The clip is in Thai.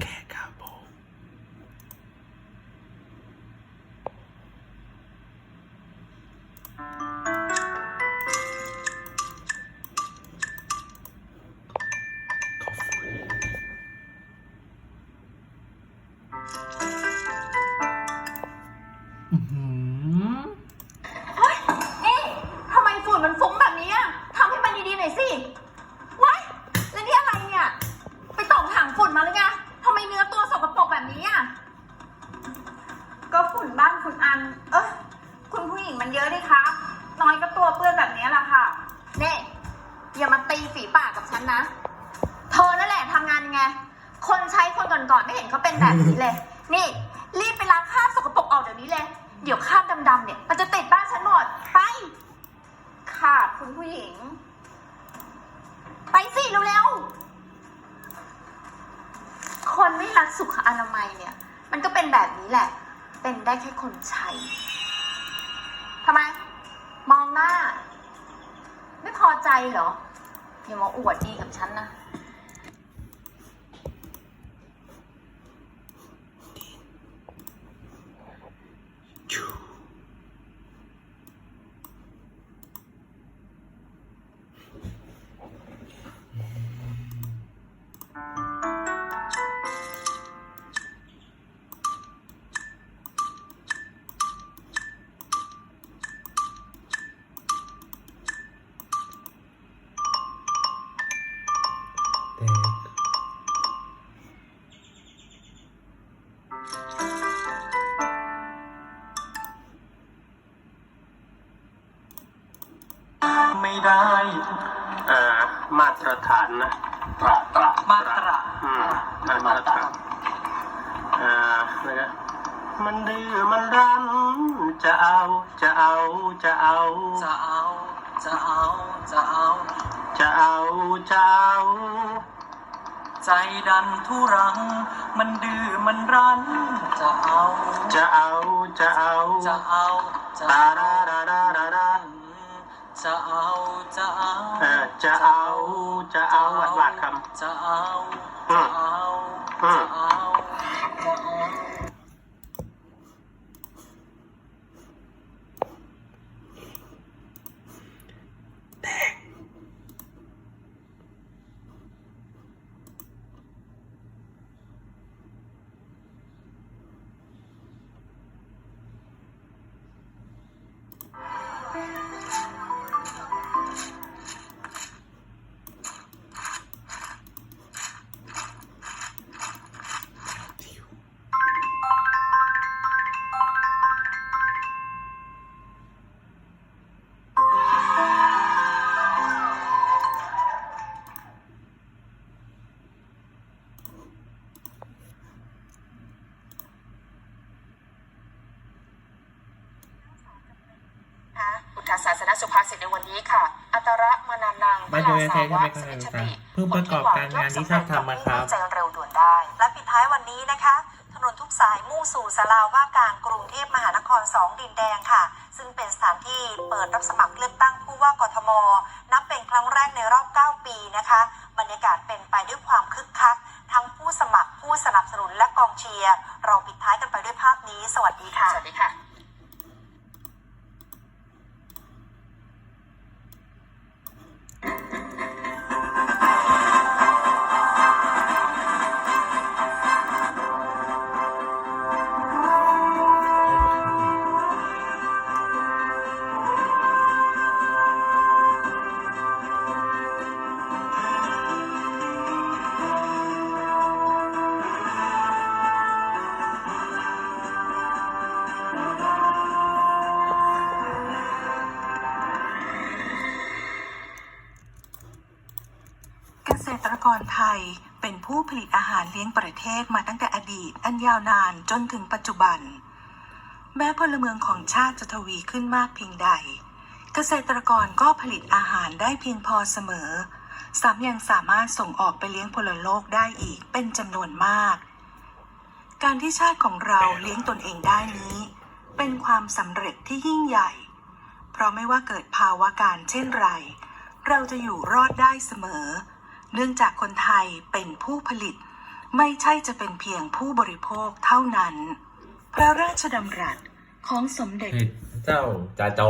แค่กาโเออคุณผู้หญิงมันเยอะดิคะ น้อยก็ตัวเปื้อนแบบนี้แหละค่ะ เน่อย่ามาตีฝีปากกับฉันนะ เธอนั่นแหละทำงานยังไง คนใช้คนก่อนๆไม่เห็นเขาเป็นแบบนี้เลย นี่ รีบไปล้างคราบสกปรกออกเดี๋ยวนี้เลย เดี๋ยวคราบดำๆเนี่ย มันจะติดบ้านฉันหมด ไป ค่ะคุณผู้หญิง ไปสิเร็วๆ คนไม่รักสุขอนามัยเนี่ย มันก็เป็นแบบนี้แหละ เป็นได้แค่คนใช้ทำไม มองหน้า ไม่พอใจเหรอ อย่ามาอวดดีกับฉันนะ ไม่ได้ เอ่อมาตรฐานนะตระตระมาตระอืมมาตรฐานเอ่อนะครับมันดื้อมันรั้นจะเอาจะเอาจะเอา จะเอา จะเอา จะเอา จะเอาจะเอา ใจดันทุรัง มันดื้อมันรั้น จะเอา จะเอาจะเอาจะเอาจะตาเอาดาดาดาดาดา จะเอาจะเอาเออจะเอาจะเอาหวาดหวาดคจะเอาอืจะมเอาอืจะมเอา สนสุภาษิตในวันนี้ค่ะ อัตระมนานังมาดูในไทยทำไมกันต่างเพิ่งประกอบการงานที่ชอบทำมาครับใจเร็วด่วนได้ และปิดท้ายวันนี้นะคะ ถนนทุกสายมุ่งสู่สาราว่าการกรุงเทพมหานคร 2 ดินแดงค่ะ ซึ่งเป็นสถานที่เปิดรับสมัครเลือกตั้งผู้ว่ากทม นับเป็นครั้งแรกในรอบ 9 ปีนะคะ บรรยากาศเป็นไปด้วยความคึกคัก ทั้งผู้สมัครผู้สนับสนุนและกองเชียร์ เราปิดท้ายกันไปด้วยภาพนี้ สวัสดีค่ะ สวัสดีค่ะ กรไทย เป็นผู้ผลิตอาหารเลี้ยงประเทศมาตั้งแต่อดีตอันยาวนานจนถึงปัจจุบัน แม้พลเมืองของชาติจะทวีขึ้นมากเพียงใด เกษตรกรก็ผลิตอาหารได้เพียงพอเสมอซ้ำยังสามารถส่งออกไปเลี้ยงพลโลกได้อีกเป็นจำนวนมาก การที่ชาติของเราเลี้ยงตนเองได้นี้ เป็นความสำเร็จที่ยิ่งใหญ่ เพราะไม่ว่าเกิดภาวะการเช่นไร เราจะอยู่รอดได้เสมอ เนื่องจากคนไทยเป็นผู้ผลิต ไม่ใช่จะเป็นเพียงผู้บริโภคเท่านั้น พระราชดำรัสของสมเด็จ เจ้าจาโจ